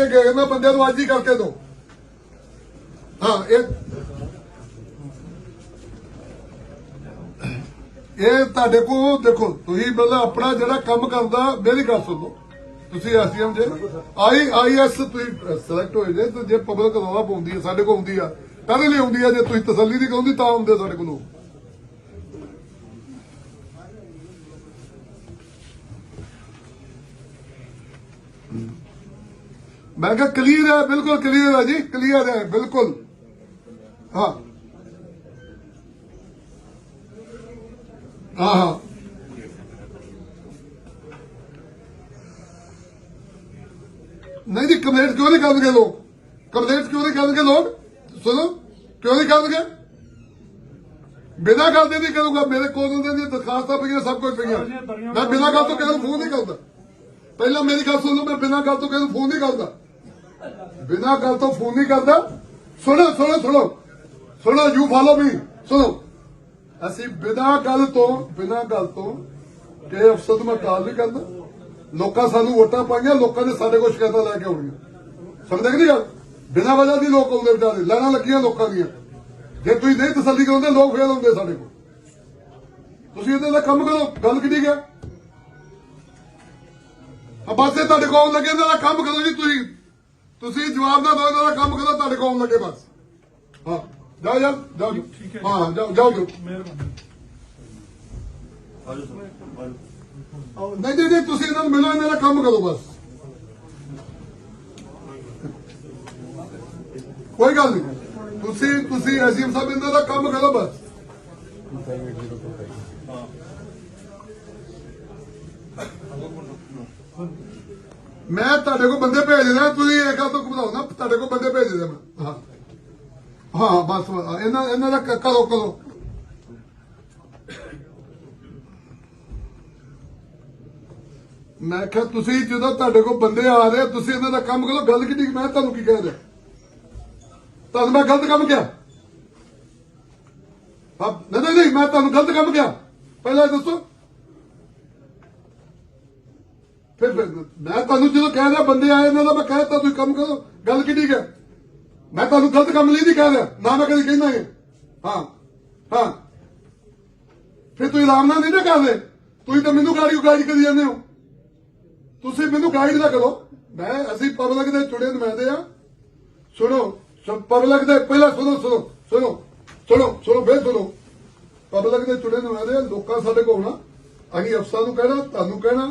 ਕਰਕੇ ਗਏ ਇਹਨਾਂ ਬੰਦਿਆਂ ਨੂੰ ਅੱਜ ਹੀ ਕਰਕੇ ਦਿਓ ਹਾਂ, ਇਹ ਇਹ ਤੁਹਾਡੇ ਕੋਲ, ਦੇਖੋ, ਤੁਸੀਂ ਮਤਲਬ ਆਪਣਾ ਜਿਹੜਾ ਕੰਮ ਕਰਦਾ, ਮੇਰੀ ਗੱਲ ਸੁਣੋ ਤੁਸੀਂ ਐਸਡੀਐਮ ਜੇ, ਆਈ ਆਈਐਸ ਤੁਸੀਂ ਸਿਲੈਕਟ ਹੋਏ ਜੇ, ਤੇ ਜੇ ਪਬਲਿਕ ਰੌਲਾ ਪਾਉਂਦੀ ਹੈ ਸਾਡੇ ਕੋਲ ਆਉਂਦੀ ਆ ਕਾਹਦੇ ਲਈ ਆਉਂਦੀ ਆ, ਜੇ ਤੁਸੀਂ ਤਸੱਲੀ ਦੀ ਕਹੋਂਦੀ, ਤਾਂ ਆਉਂਦੇ ਸਾਡੇ ਕੋਲ ਲੋਕ। ਮੈਂ ਕਿਹਾ ਕਲੀਅਰ ਹੈ, ਬਿਲਕੁਲ ਕਲੀਅਰ ਹੈ ਜੀ ਕਲੀਅਰ ਹੈ, ਬਿਲਕੁਲ। ਹਾਂ। ਹਾਂ ਹਾਂ। ਨਹੀਂ ਜੀ ਕੰਪਲੇਂਟ ਕਿਉਂ ਨਹੀਂ ਕਰਨਗੇ ਲੋਕ? ਕੰਪਲੇਂਟ ਕਿਉਂ ਨਹੀਂ ਕਰਨਗੇ ਲੋਕ? ਸੁਣੋ, ਕਿਉਂ ਨਹੀਂ ਕਰਨਗੇ? ਬਿਨਾਂ ਗੱਲ ਦੇ ਨਹੀਂ ਕਰੂੰਗਾ, ਮੇਰੇ ਕੋਲ ਉਹਨਾਂ ਦੀਆਂ ਦਰਖਾਸਤਾਂ ਪਈਆਂ, ਸਭ ਕੁਝ ਪਈਆਂ। ਮੈਂ ਬਿਨਾਂ ਗੱਲ ਤੋਂ ਕਿਸੇ ਨੂੰ ਫੋਨ ਨਹੀਂ ਕਰਦਾ। ਪਹਿਲਾਂ ਮੇਰੀ ਗੱਲ ਸੁਣ ਲਓ, ਮੈਂ ਬਿਨਾਂ ਗੱਲ ਤੋਂ ਕਿਸੇ ਨੂੰ ਫੋਨ ਨਹੀਂ ਕਰਦਾ। ਬਿਨਾਂ ਗੱਲ ਤੋਂ ਫੋਨ ਨਹੀਂ ਕਰਦਾ। ਸੁਣੋ ਸੁਣੋ ਸੁਣੋ। ਸੁਣੋ ਯੂ ਫਾਲੋ ਮੀ ਸੁਣੋ। ਅਸੀਂ ਬਿਨਾਂ ਗੱਲ ਤੋਂ, ਬਿਨਾਂ ਗੱਲ ਤੋਂ ਕਿ ਅਫਸਰ ਨੂੰ ਮੈਂ ਕਾਲ ਨਹੀਂ ਕਰਦਾ। ਲੋਕਾਂ ਸਾਨੂੰ ਵੋਟਾਂ ਪਾਈਆਂ, ਲੋਕਾਂ ਨੇ ਸਾਡੇ ਕੋਲ ਸ਼ਿਕਾਇਤਾਂ ਲੈ ਕੇ ਆਉਣੀਆਂ। ਸਮਝਦੇ ਕਿ ਨਹੀਂ ਗੱਲ? ਬਿਨਾਂ ਵਜ੍ਹਾ ਦੀ ਲੋਕ ਆਉਂਦੇ ਵਿਚਾਰੇ ਲੈਣਾ ਲੱਗੀਆਂ ਲੋਕਾਂ ਦੀਆਂ। ਜੇ ਤੁਸੀਂ ਨਹੀਂ ਤਸੱਲੀ ਕਰਾਉਂਦੇ, ਲੋਕ ਫੇਰ ਆਉਂਦੇ ਸਾਡੇ ਕੋਲ। ਤੁਸੀਂ ਇਹਦੇ ਦਾ ਕੰਮ ਕਰੋ, ਗੱਲ ਕਿੱਡੀ ਗਿਆ ਬਸ ਇਹ ਤੁਹਾਡੇ ਕੋਲ ਲੱਗੇ ਇਹਨਾਂ ਦਾ ਕੰਮ ਕਰੋ ਜੀ ਤੁਸੀਂ। ਤੁਸੀਂ ਜਵਾਬ ਨਾ ਦਿਓ ਇਹਨਾਂ ਦਾ ਕੰਮ ਕਰੋ ਤੁਹਾਡੇ ਕੋਲ ਲੱਗੇ ਬਸ। ਹਾਂ ਜਾਓ ਜਾਓ ਜਾਓ। ਹਾਂ ਜਾਓ ਜਾਓ ਜਾਓ। ਨਹੀਂ ਨਹੀਂ ਨਹੀਂ ਤੁਸੀਂ ਇਹਨਾਂ ਨੂੰ ਮਿਲੋ ਇਹਨਾਂ ਦਾ ਕੰਮ ਕਰੋ ਬਸ। ਕੋਈ ਗੱਲ ਨਹੀਂ। ਤੁਸੀਂ ਤੁਸੀਂ ਐਸਐਮ ਸਾਹਿਬ ਇਹਨਾਂ ਦਾ ਕੰਮ ਕਰੋ ਬਸ। ਮੈਂ ਤੁਹਾਡੇ ਕੋਲ ਬੰਦੇ ਭੇਜ ਦੇਣਾ ਤੁਸੀਂ ਇਹ ਗੱਲ ਤੋਂ ਘਬਰਾਓ ਨਾ ਤੁਹਾਡੇ ਕੋਲ ਬੰਦੇ ਭੇਜ ਦੇਣਾ ਮੈਂ। ਹਾਂ। ਹਾਂ ਬਸ ਇਹਨਾਂ ਇਹਨਾਂ ਦਾ ਕ- ਕਰੋ ਕਰੋ। ਮੈਂ ਕਿਹਾ ਤੁਸੀਂ ਜਦੋਂ ਤੁਹਾਡੇ ਕੋਲ ਬੰਦੇ ਆ ਰਹੇ ਆ, ਤੁਸੀਂ ਇਹਨਾਂ ਦਾ ਕੰਮ ਕਰੋ ਗੱਲ ਕਿੱਡੀ ਮੈਂ ਤੁਹਾਨੂੰ ਕੀ ਕਹਿ ਰਿਹਾ? ਤੁਹਾਨੂੰ ਮੈਂ ਗਲਤ ਕੰਮ ਕਿਹਾ? ਹਾਂ ਨਹੀਂ ਨਹੀਂ ਮੈਂ ਤੁਹਾਨੂੰ ਗਲਤ ਕੰਮ ਕਿਹਾ। ਪਹਿਲਾਂ ਦੱਸੋ। ਫਿਰ ਫਿਰ ਮੈਂ ਤੁਹਾਨੂੰ ਜਦੋਂ ਕਹਿ ਰਿਹਾ ਬੰਦੇ ਆਏ ਇਹਨਾਂ ਦਾ ਮੈਂ ਕਹਿ ਤਾ ਤੁਸੀਂ ਕੰਮ ਕਰੋ, ਗੱਲ ਕਿੱਡੀ ਹੈ? ਮੈਂ ਤੁਹਾਨੂੰ ਗਲਤ ਕੰਮ ਲਈ ਨਹੀਂ ਕਹਿ ਰਿਹਾ, ਨਾ ਮੈਂ ਕਦੀ ਕਹਿੰਦਾ ਹਾਂ ਹਾਂ। ਫਿਰ ਤੁਸੀਂ ਆਰਾਮ ਨਾਲ ਨਹੀਂ ਨਾ ਕਰਦੇ ਤੁਸੀਂ ਤਾਂ ਮੈਨੂੰ ਗਾੜੀ ਗਾੜੀ ਕਰੀ ਜਾਂਦੇ ਹੋ। ਤੁਸੀਂ ਮੈਨੂੰ ਗਾਈਡ ਨਾ ਕਰੋ। ਮੈਂ, ਅਸੀਂ ਪਬਲਿਕ ਦੇ ਚੁਣੇ ਨੁਮਾਇੰਦੇ ਆ ਸੁਣੋ ਪਬਲਿਕ ਦੇ ਪਹਿਲਾਂ ਸੁਣੋ ਸੁਣੋ ਸੁਣੋ ਸੁਣੋ ਸੁਣੋ ਬੇ ਸੁਣੋ। ਪਬਲਿਕ ਦੇ ਚੁਣੇ ਨੁਮਾਇੰਦੇ ਆ, ਲੋਕਾਂ ਸਾਡੇ ਕੋਲ ਆਉਣਾ ਅਸੀਂ ਅਫਸਰਾਂ ਨੂੰ ਕਹਿਣਾ, ਤੁਹਾਨੂੰ ਕਹਿਣਾ।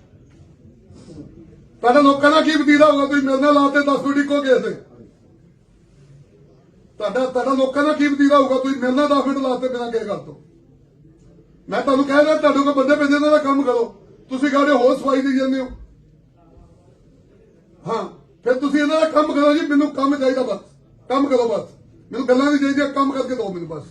ਤੁਹਾਡਾ ਲੋਕਾਂ ਦਾ ਕੀ ਵਤੀਰਾ ਹੋਗਾ ਤੁਸੀਂ ਮੇਰੇ ਨਾਲ ਲਾਤੇ 10 ਮਿੰਟ ਇੱਕੋ ਗਏ ਤੇ। ਤੁਹਾਡਾ ਤੁਹਾਡਾ ਲੋਕਾਂ ਦਾ ਕੀ ਵਤੀਰਾ ਹੋਊਗਾ? ਤੁਸੀਂ ਮੇਰੇ ਨਾਲ 10 ਮਿੰਟ ਲਾਤੇ ਬਿਨਾਂ ਕਿਸੇ ਗੱਲ ਤੋਂ। ਮੈਂ ਤੁਹਾਨੂੰ ਕਹਿ ਰਿਹਾ, ਤੁਹਾਡੇ ਕੋਲ ਬੰਦੇ ਭੇਜੇ ਇਹਨਾਂ ਦਾ ਕੰਮ ਕਰੋ। ਤੁਸੀਂ ਕਹਿੰਦੇ ਹੋਰ ਸਫ਼ਾਈ ਦੇ ਜਾਂਦੇ ਹੋ। ਹਾਂ, ਫਿਰ ਤੁਸੀਂ ਇਹਨਾਂ ਦਾ ਕੰਮ ਕਰੋ ਜੀ, ਮੈਨੂੰ ਕੰਮ ਚਾਹੀਦਾ ਬਸ। ਕੰਮ ਕਰੋ ਬਸ। ਮੈਨੂੰ ਗੱਲਾਂ ਨਹੀਂ ਚਾਹੀਦੀਆਂ, ਕੰਮ ਕਰਕੇ ਦਿਓ ਮੈਨੂੰ ਬਸ।